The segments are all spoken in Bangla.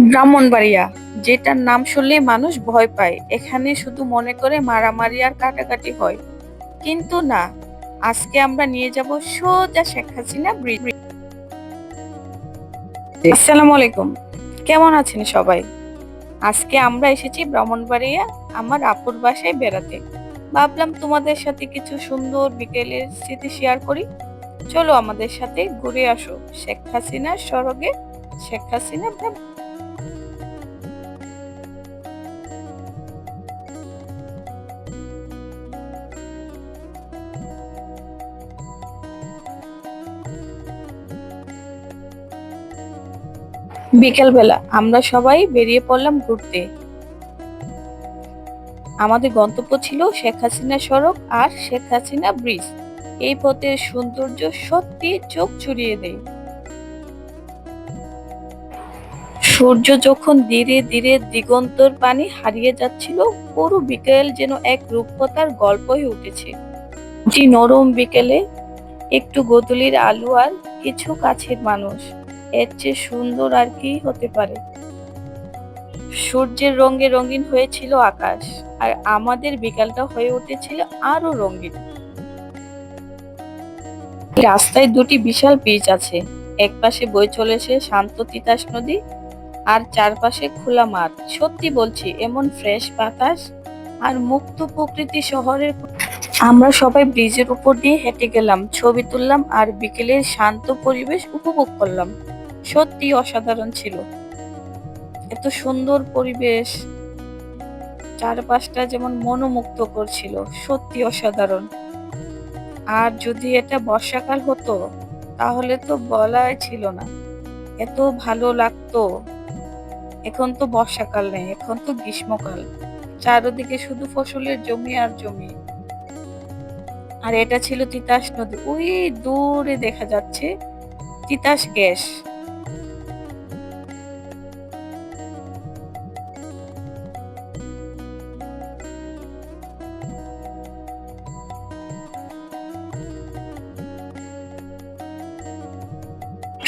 ব্রাহ্মণবাড়িয়া, যেটার নাম শুনলে মানুষ ভয় পায়। এখানে শুধু মনে করে মারামারি আর কাটাকাটি হয়। কিন্তু না, আজকে আমরা নিয়ে যাব সোজা শেখ হাসিনা ব্রিজ আসসালামু আলাইকুম। কেমন আছেন সবাই? আজকে আমরা এসেছি ব্রাহ্মণবাড়িয়া, আমার আপুর বাসায় বেড়াতে। ভাবলাম তোমাদের সাথে কিছু সুন্দর বিকেলের স্মৃতি শেয়ার করি। চলো আমাদের সাথে ঘুরে আসো। শেখ হাসিনার সড়কে শেখ হাসিনা বিকেলবেলা আমরা সবাই বেরিয়ে পড়লাম ঘুরতে। আমাদের গন্তব্য ছিল শেখ হাসিনা সড়ক আর শেখ হাসিনা ব্রিজ। এই পথের সৌন্দর্য সত্যি চোখ চুরিয়ে দেয়। সূর্য যখন ধীরে ধীরে দিগন্তর পানি হারিয়ে যাচ্ছিল, পুরো বিকেল যেন এক রূপকথার গল্প হয়ে উঠেছে। যে নরম বিকেলে একটু গোধূলির আলো আর কিছু কাছের মানুষ। এর চেয়ে সুন্দর আর কি হতে পারে? সূর্যের রঙে রঙিন হয়েছিল আকাশ, আর আমাদের বিকালটা হয়ে উঠেছিল আরও রঙিন। রাস্তায় দুটি বিশাল ব্রিজ আছে, এক পাশে বয়ে চলেছে শান্ত তিতাস নদী, আর চারপাশে খোলা মাঠ। সত্যি বলছি, এমন ফ্রেশ বাতাস আর মুক্ত প্রকৃতি শহরের আমরা সবাই ব্রিজের উপর দিয়ে হেঁটে গেলাম, ছবি তুললাম আর বিকেলের শান্ত পরিবেশ উপভোগ করলাম। সত্যি অসাধারণ ছিল। এত সুন্দর পরিবেশ, চারপাশটা যেমন মনোমুগ্ধ করছিল সত্যি অসাধারণ। আর যদি এটা বর্ষাকাল হতো, তাহলে তো বলাই ছিল না। এত ভালো লাগতো। এখন তো বর্ষাকাল নেই, এখন তো গ্রীষ্মকাল। চারদিকে শুধু ফসলের জমি আর জমি। আর এটা ছিল তিতাস নদী। ওই দূরে দেখা যাচ্ছে তিতাস গ্যাস।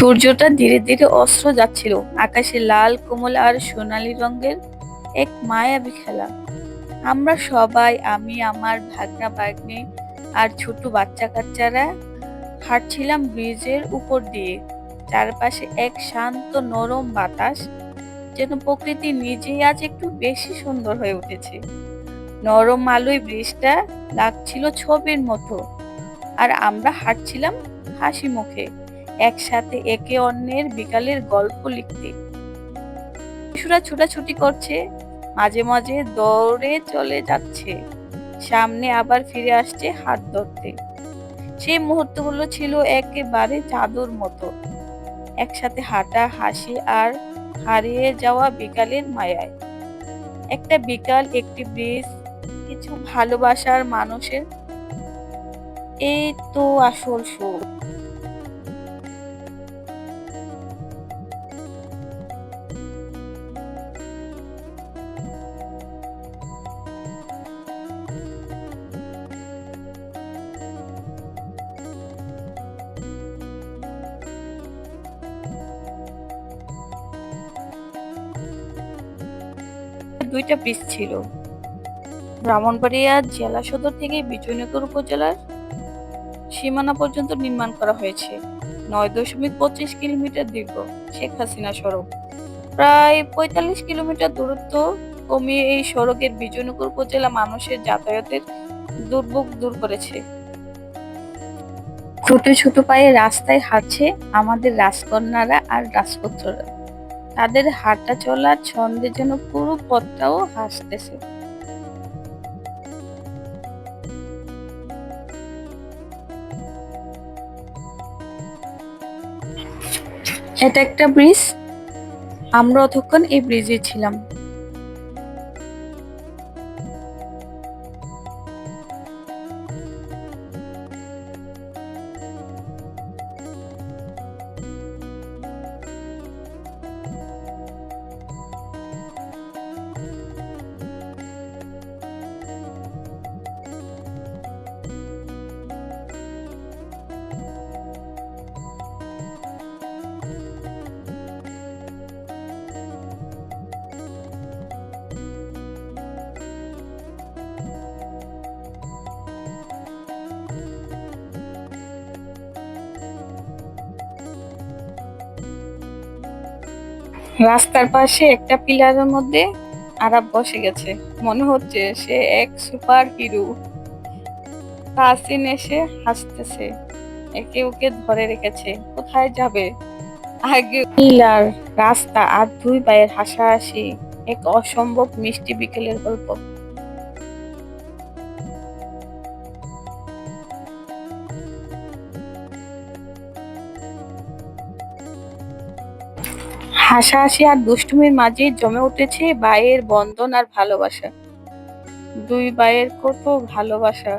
সূর্যটা ধীরে ধীরে অস্ত্র যাচ্ছিল। আকাশে লাল, কোমল আর সোনালী রঙের এক মায়াবী খেলা। আমরা সবাই, আমি, আমার ভাগনা ভাগ্নে আর ছোট বাচ্চা কাচ্চারা হাঁটছিলাম ব্রিজের উপর দিয়ে। চারপাশে এক শান্ত, নরম বাতাস যেন প্রকৃতি নিজেই আজ একটু বেশি সুন্দর হয়ে উঠেছে। নরম আলোয় ব্রিজটা লাগছিল ছবির মতো। আর আমরা হাঁটছিলাম হাসি মুখে। একসাথে একে অন্যের বিকালের গল্প লিখতে। শিশুরা ছুটাছুটি করছে, মাঝে মাঝে দৌড়ে চলে যাচ্ছে, সামনে আবার ফিরে আসছে হাত ধরতে। সেই মুহূর্তগুলো ছিল একেবারে জাদুর মতো। একসাথে হাঁটা, হাসি আর হারিয়ে যাওয়া বিকালের মায়ায়। একটা বিকাল, একটি ব্রিজ কিছু ভালোবাসার মানুষের। এই তো আসল সুর দুইটা ব্রিজ ছিল। ব্রাহ্মণবাড়িয়া জেলা সদর থেকে বিজয়নগর উপজেলার সীমানা পর্যন্ত নির্মাণ করা হয়েছে। নয় দশমিক পঁচিশ কিলোমিটার দীর্ঘ শেখ হাসিনা সড়ক। প্রায় পঁয়তাল্লিশ কিলোমিটার দূরত্ব কমিয়ে এই সড়কের বিজয়নগর উপজেলা মানুষের যাতায়াতের দুর্ভোগ দূর করেছে। ছোট ছোট পায়ে রাস্তায় হাঁটছে আমাদের রাজকন্যারা আর রাজপুত্ররা। তাদের হাঁটা চলা ছন্দে যেন পুরো পথটাও হাসতেছে। এটা একটা ব্রিজ। আমরা অতক্ষণ এই ব্রিজে ছিলাম। রাস্তার পাশে একটা পিলারের মধ্যে আরাব বসে গেছে। মনে হচ্ছে সে এক সুপার হিরো। তাসিন এসে হাসতেছে। একে ওকে ধরে রেখেছে। কোথায় যাবে? আগে পিলার, রাস্তা আর দুই পায়ের হাসাহাসি। এক অসম্ভব মিষ্টি বিকেলের গল্প। হাসাহাসি আর দুষ্টুমির মাঝে জমে উঠেছে বায়ের বন্ধন আর ভালোবাসা। দুই বায়ের কত ভালোবাসা।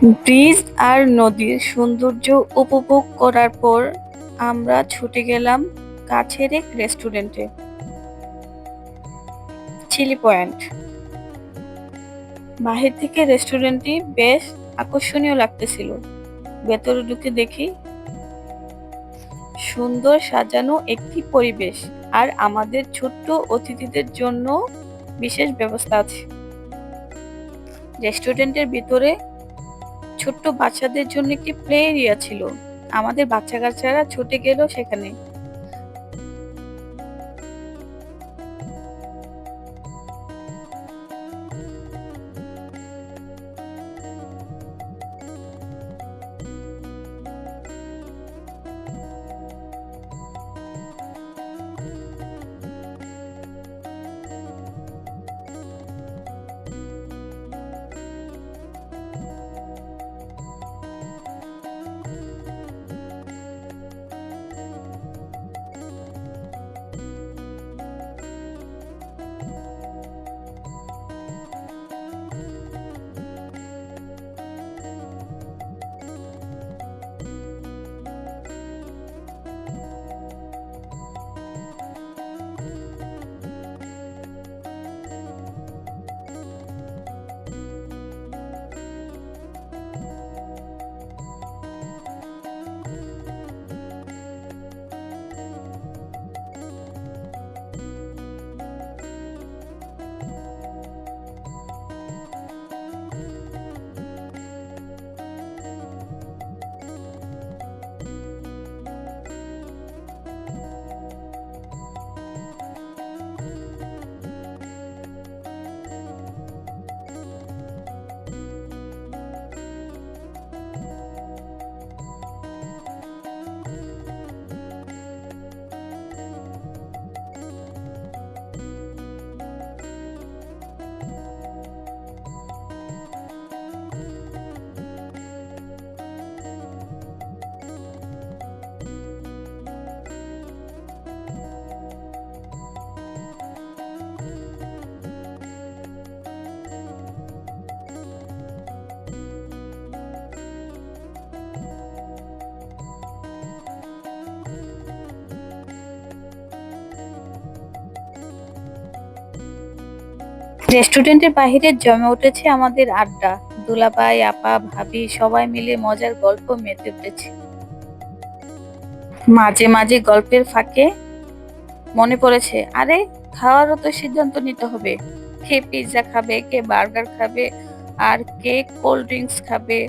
ব্রিজ আর নদীর সৌন্দর্য উপভোগ করার পর আমরা ছুটে গেলাম কাছের এক রেস্টুরেন্টে। Chilli point. বাহির থেকে রেস্টুরেন্টটি বেশ আকর্ষণীয় লাগতেছিল। ভেতরে ঢুকে দেখি সুন্দর সাজানো একটি পরিবেশ আর আমাদের ছোট্ট অতিথিদের জন্য বিশেষ ব্যবস্থা আছে। রেস্টুরেন্টের ভিতরে ছোট্ট বাচ্চাদের জন্য একটি প্লে এরিয়া ছিল। আমাদের বাচ্চা কাচ্চারা ছুটে গেল সেখানে। রেস্টুরেন্টের বাহিরে জমে উঠেছে আমাদের আড্ডা। দুলাভাই, আপা, ভাবি সবাই মিলে মজার গল্প মেতে উঠেছে। মাঝে মাঝে গল্পের ফাঁকে মনে পড়েছে, আরে, খাওয়ারও তো সিদ্ধান্ত নিতে হবে। কে পিৎজা খাবে, কে বার্গার খাবে, আর কে কোল্ড ড্রিঙ্কস খাবে।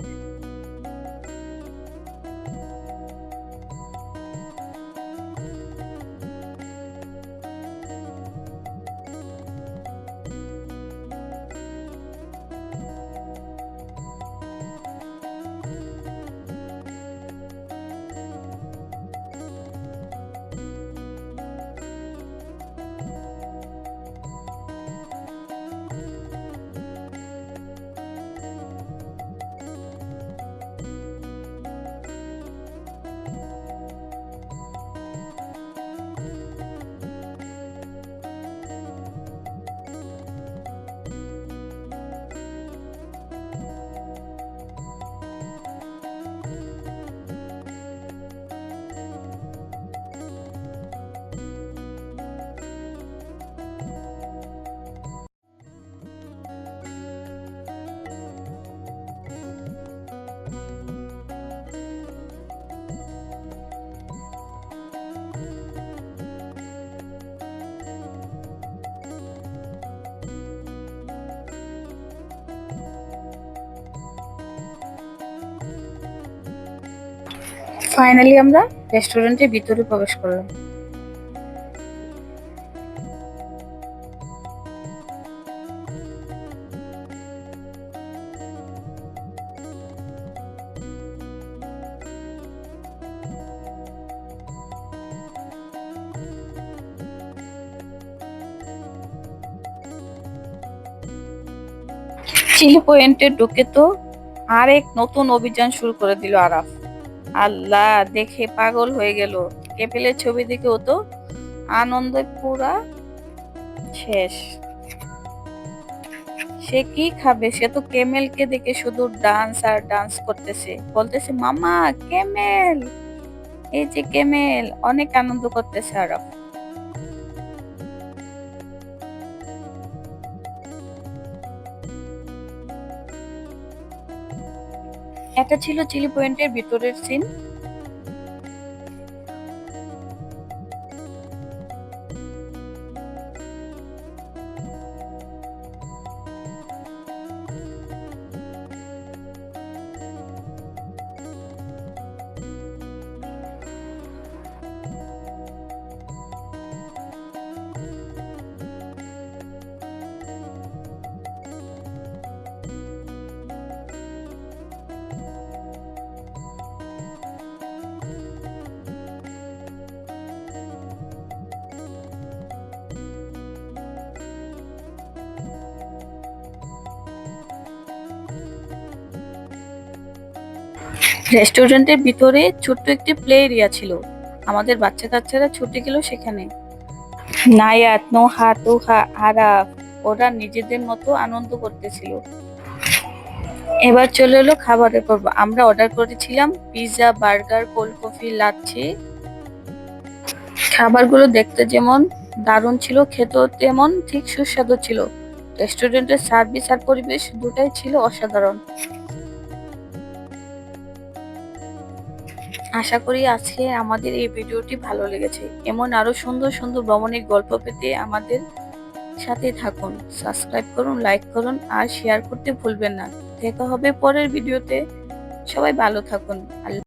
ফাইনালি আমরা রেস্টুরেন্টের ভিতরে প্রবেশ করলাম। চিলি পয়েন্টে ঢুকে তো আরেক নতুন অভিযান শুরু করে দিল আরাফ। আল্লাহ, দেখে পাগল হয়ে গেল। কেপেলের ছবি দেখে ও তো আনন্দ পুরা শেষ। সে কি খাবে? সে তো কেমেলকে দেখে শুধু ডান্স আর ডান্স করতেছে। বলতেছে, মামা, কেমেল! এই যে কেমেল, অনেক আনন্দ করতেছে আরব। এটা ছিল চিলি পয়েন্টের ভিতরের সিন রেস্টুরেন্টের ভিতরে ছোট্ট একটি প্লে এরিয়া ছিল। আমাদের বাচ্চা কাচ্চারা ছুটে গেল সেখানে। নায়াত, নোহা, তুহা, আরাফ, ওরা নিজেদের মতো আনন্দ করতেছিল। এবার চলে এলো খাবারের পর্ব। আমরা অর্ডার করেছিলাম pizza burger cold coffee lassi. খাবারগুলো দেখতে যেমন দারুণ ছিল, খেতেও তেমন ঠিক সুস্বাদু ছিল। রেস্টুরেন্টের সার্ভিস আর পরিবেশ দুটাই ছিল অসাধারণ। আশা করি আজকে আমাদের এই ভিডিওটি ভালো লেগেছে। এমন আরও সুন্দর সুন্দর ভ্রমণের গল্প পেতে আমাদের সাথে থাকুন। সাবস্ক্রাইব করুন, লাইক করুন আর শেয়ার করতে ভুলবেন না। দেখা হবে পরের ভিডিওতে। সবাই ভালো থাকুন। আল্লাহ